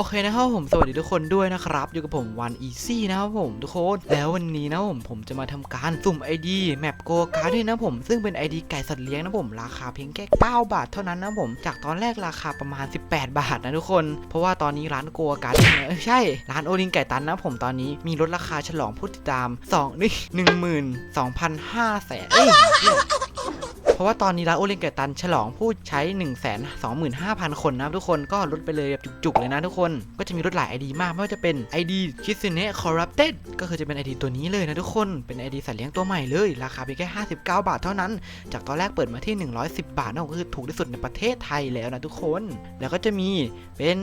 โอเคนะครับผมสวัสดีทุกคนด้วยนะครับ อยู่กับผมวันอีซี่นะครับผมทุกคนแล้ววันนี้นะผมผมจะมาทำการสุ่ม ID แมปโกการ์ด้วยนะผมซึ่งเป็น ID ไก่สัตว์เลี้ยงนะผมราคาเพียงแค่9บาทเท่านั้นนะผมจากตอนแรกราคาประมาณ 18 บาทนะทุกคน เพราะว่าตอนนี้ร้านโกการ์ดเอ้ยใช่ ร้านโอลิงไก่ตันนะผมตอนนี้มีลดราคาฉลองผู้ติดตาม2นี่หนึ่งหมื่นสองพันห้าแสนเอ้ย ราะว่าตอนนี้ร้านโอเลียนเกตันฉลองผู้ใช้ 1 2 5 0 0 0 คนนะครับทุกคนก็ลดไปเลยแบบจุกๆเลยนะทุกคนก็จะมีลดหลาย ID มากไม่ว่าจะเป็น ID k i s u n e Corrupted ก็คือจะเป็น ID ตัวนี้เลยนะทุกคนเป็น ID สัตว์เลี้ยงตัวใหม่เลย ราคาเพียงแค่ 59 บาทเท่านั้น จากตอนแรกเปิดมาที่ 110 บาทนะผมก็คือถูกที่สุดในประเทศไทยแล้วนะทุกคน แล้วก็จะมีเป็น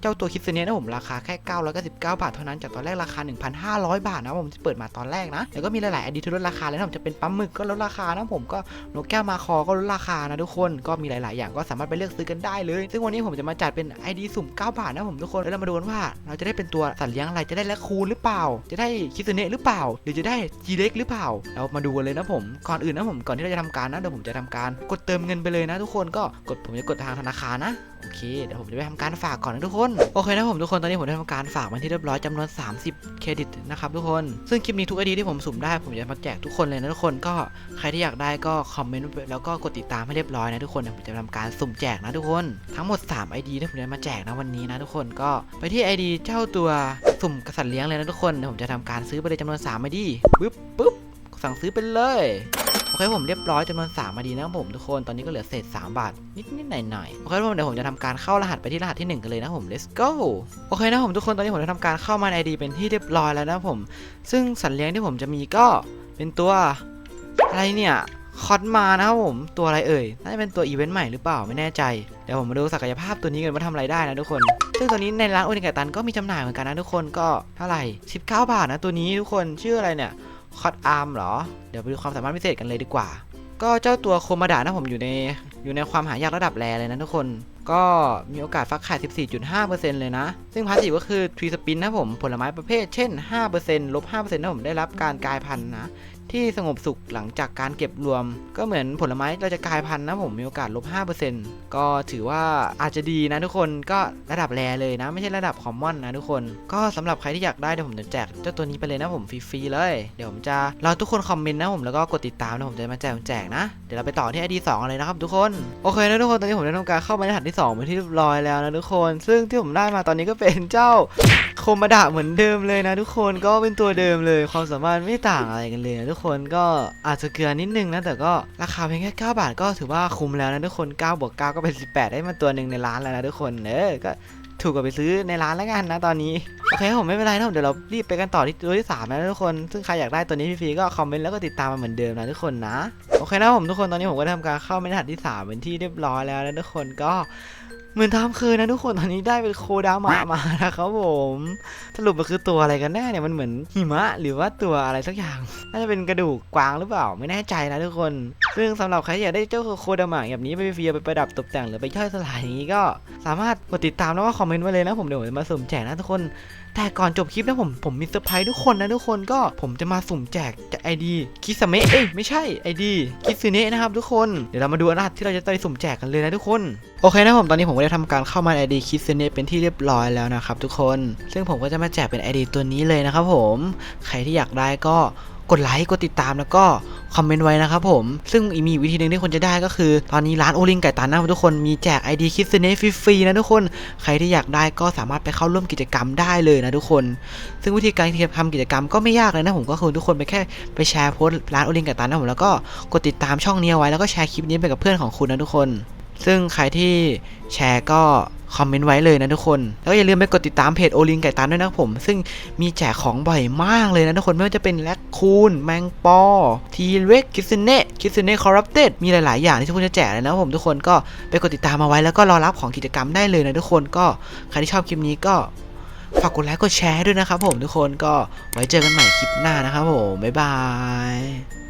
เจ้าตัวคิสเนียนะผมราคาแค่999 บาทเท่านั้น จากตอนแรกราคา 1,500 บาทนะผมที่เปิดมาตอนแรกนะแล้วก็มีหลายๆ ID ที่ลดราคาเลยนะผมจะเป็นปั๊มหมึกก็ลดราคานะผมก็นกแก้วมาคอก็ลดราคานะทุกคนก็มีหลาย ๆ อย่างก็สามารถไปเลือกซื้อกันได้เลย ซึ่งวันนี้ผมจะมาจัดเป็น ID สุ่ม 9 บาทนะผมทุกคนแล้วเรามาดูกันว่า เราจะได้เป็นตัวสัตว์เลี้ยงอะไรจะได้แลคคูนหรือเปล่า จะได้คิสเนะหรือเปล่า หรือจะได้จีเล็กหรือเปล่า เรามาดูกันเลยนะผมก่อนอื่นนะผมก่อนที่เราจะทำการนะเดี๋ยวผมจะทำการกดเติมเงินไปเลยนะ ทุกคนก็กดผมจะกดทางธนาคารนะโอเคเดี๋ยวผมจะไปทำการฝากก่อนนะทุกคนโอเคนะผมทุกคนตอนนี้ผมได้ทำการฝากมาที่เรียบร้อยจำนวน 30 เครดิตนะครับทุกคนซึ่งคลิปนี้ทุกไอดีที่ผมสุ่มได้ผมจะมาแจกทุกคนเลยนะทุกคนก็ใครที่อยากได้ก็คอมเมนต์แล้วก็กดติดตามให้เรียบร้อยนะทุกคนเดี๋ยวผมจะทำการสุ่มแจกนะทุกคนทั้งหมด 3 ID ที่ผมจะมาแจกนะวันนี้นะทุกคนก็ไปที่ ID เจ้าตัวสุ่มกษัตริย์เลี้ยงเลยนะทุกคนเดี๋ยวผมจะทำการซื้อไปเลยจำนวน3 ID ปึ๊บปึ๊บสั่งซื้อไปเลยโอเคผมเรียบร้อยจำนวน3มาดีนะผมทุกคนตอนนี้ก็เหลือเศษ 3 บาท นิดนิดหน่อยหน่อยๆโอเคผมเดี๋ยวผมจะทำการเข้ารหัสไปที่รหัสที่ 1 กันเลยนะผม let's go โอเคนะผมทุกคนตอนนี้ผมได้ทำการเข้ามาใน ID เป็นที่เรียบร้อยแล้วนะผม ซึ่งสัตว์เลี้ยงที่ผมจะมีก็เป็นตัวอะไรเนี่ย คอสมานะครับผมตัวอะไรเอ่ยน่าจะเป็นตัวอีเวนต์ใหม่หรือเปล่าไม่แน่ใจ เดี๋ยวผมมาดูศักยภาพตัวนี้กันว่าทำอะไรได้นะทุกคน ซึ่งตัวนี้ในร้านโอนิกาตันก็มีจำหน่ายเหมือนกันนะทุกคนก็เท่าไหร่ 19 บาทนะตัวนี้ทุกคนชื่ออะไรเนี่ยคอสอาร์มเหรอ เดี๋ยวไปดูความสามารถพิเศษกันเลยดีกว่า ก็เจ้าตัวโคมาดานะผมอยู่ในอยู่ในความหายากระดับแรเลยนะทุกคนก็มีโอกาสฟักไข่14.5%เลยนะ ซึ่งพาสซีฟก็คือทรีสปินนะผม ผลไม้ประเภท เช่น 5%ลบ5%นะผมได้รับการกลายพันธุ์นะที่สงบสุขหลังจากการเก็บรวม ก็เหมือนผลไม้เราจะกลายพันธุ์นะผมมีโอกาสลบ 5%ก็ถือว่าอาจจะดีนะทุกคนก็ระดับแรเลยนะ ไม่ใช่ระดับคอมมอนนะทุกคน ก็สำหรับใครที่อยากได้เดี๋ยวผมจะแจกเจ้าตัวนี้ไปเลยนะผมฟรีๆเลย เดี๋ยวผมจะรอทุกคนคอมเมนต์นะผมแล้วก็กดติดตามนะผมจะมาแจกแจกนะเดี๋ยวเราไปต่อที่ ID 2เลยนะครับทุกคนโอเคนะทุกคนตอนนี้ผมได้ทำการเข้ามาในรหัสที่2เป็นที่เรียบร้อยแล้วนะทุกคน ซึ่งที่ผมได้มาตอนนี้ก็เป็นเจ้าโคมาดะเหมือนเดิมเลยนะ ทุกคนก็เป็นตัวเดิมเลยความสามารถไม่ต่างอะไรกันเลยนะทุกคนก็อาจจะเกลือนิดนึงนะแต่ก็ราคาเพียงแค่9บาทก็ถือว่าคุ้มแล้วนะทุกคน9บวก9ก็เป็น 18 ได้มาตัวหนึ่งในร้านแล้วนะทุกคนเออก็ถูกกว่าไปซื้อในร้านแล้วกันนะตอนนี้ โอเคผมไม่เป็นไรนะผมเดี๋ยวเรารีบไปกันต่อที่ตัวที่3นะทุกคน ซึ่งใครอยากได้ตัวนี้ฟรีๆก็คอมเมนต์แล้วก็ติดตามมาเหมือนเดิมนะทุกคนนะ โอเคนะผมทุกคนตอนนี้ผมก็ทำการเข้าในรหัดที่สามเป็นที่เรียบร้อยแล้วนะทุกคนก็เหมือนทำคืนนะทุกคนตอนนี้ได้เป็นโคดามะมานะครับผมสรุปมันคือตัวอะไรกันแน่เนี่ยมันเหมือนหิมะ หรือว่าตัวอะไรสักอย่าง น่าจะเป็นกระดูกกวางหรือเปล่าไม่แน่ใจนะทุกคน ซึ่งสำหรับใครอยากได้เจ้าโคดามะแบบนี้ไปเฟียร์ไปประดับตกแต่งหรือไปย่อยสลายอย่างนี้ก็สามารถกดติดตามแล้วก็คอมเมนต์ไว้เลยนะผมเดี๋ยวมาสุ่มแจกนะทุกคน แต่ก่อนจบคลิปนะผมผมมีเซอร์ไพรส์ทุกคนนะทุกคนก็ผมจะมาสุ่มแจกจากไอดีคิสเมะเอ้ยไม่ใช่ไอดีคิสเนะนะครับทุกคนเดี๋ยวเรามาดูรหัสที่เราจะไปสุ่มแจกกันเลยนะทุกคนโอเคนะผมตอนนี้ผมก็ได้ทำการเข้ามาใน ID คิสเนเป็นที่เรียบร้อยแล้วนะครับทุกคน ซึ่งผมก็จะมาแจกเป็น ID ตัวนี้เลยนะครับผมใครที่อยากได้ก็ กดไลค์กดติดตามแล้วก็คอมเมนต์ไว้นะครับผม ซึ่งมีอีวิธีหนึ่งที่คนจะได้ก็คือ ตอนนี้ร้านโอลิงไก่ตันนะครับทุกคนมีแจก ID คิสเนฟรีๆนะทุกคน ใครที่อยากได้ก็สามารถไปเข้าร่วมกิจกรรมได้เลยนะทุกคน ซึ่งวิธีการทำกิจกรรมก็ไม่ยากเลยนะผมก็คือทุกคนไปแค่ไปแชร์โพสต์ร้านโอลิงไก่ตันนะผมแล้วก็กดติดตามช่องนี้เอาไว้แล้วก็แชร์คลิปนี้ไปกับเพื่อนของคุณนะทุกคน ซึ่งใครที่แชร์ก็คอมเมนต์ไว้เลยนะทุกคน แล้วอย่าลืมไปกดติดตามเพจโอลิงไก่ตันด้วยนะครับผม ซึ่งมีแจกของบ่อยมากเลยนะทุกคน ไม่ว่าจะเป็นแลคคูน แมงปอ ทีเร็กคิสเน่คิสเน่คอร์รัปเต็ดมีหลาย ๆ อย่างที่ทุกคนจะแจกเลยนะผมทุกคนก็ไปกดติดตามมาไว้แล้วก็รอรับของกิจกรรมได้เลยนะทุกคนก็ใครที่ชอบคลิปนี้ก็ฝากกดไลค์กดแชร์ด้วยนะครับผมทุกคนก็ไว้เจอกันใหม่คลิปหน้านะครับผมบ๊ายบาย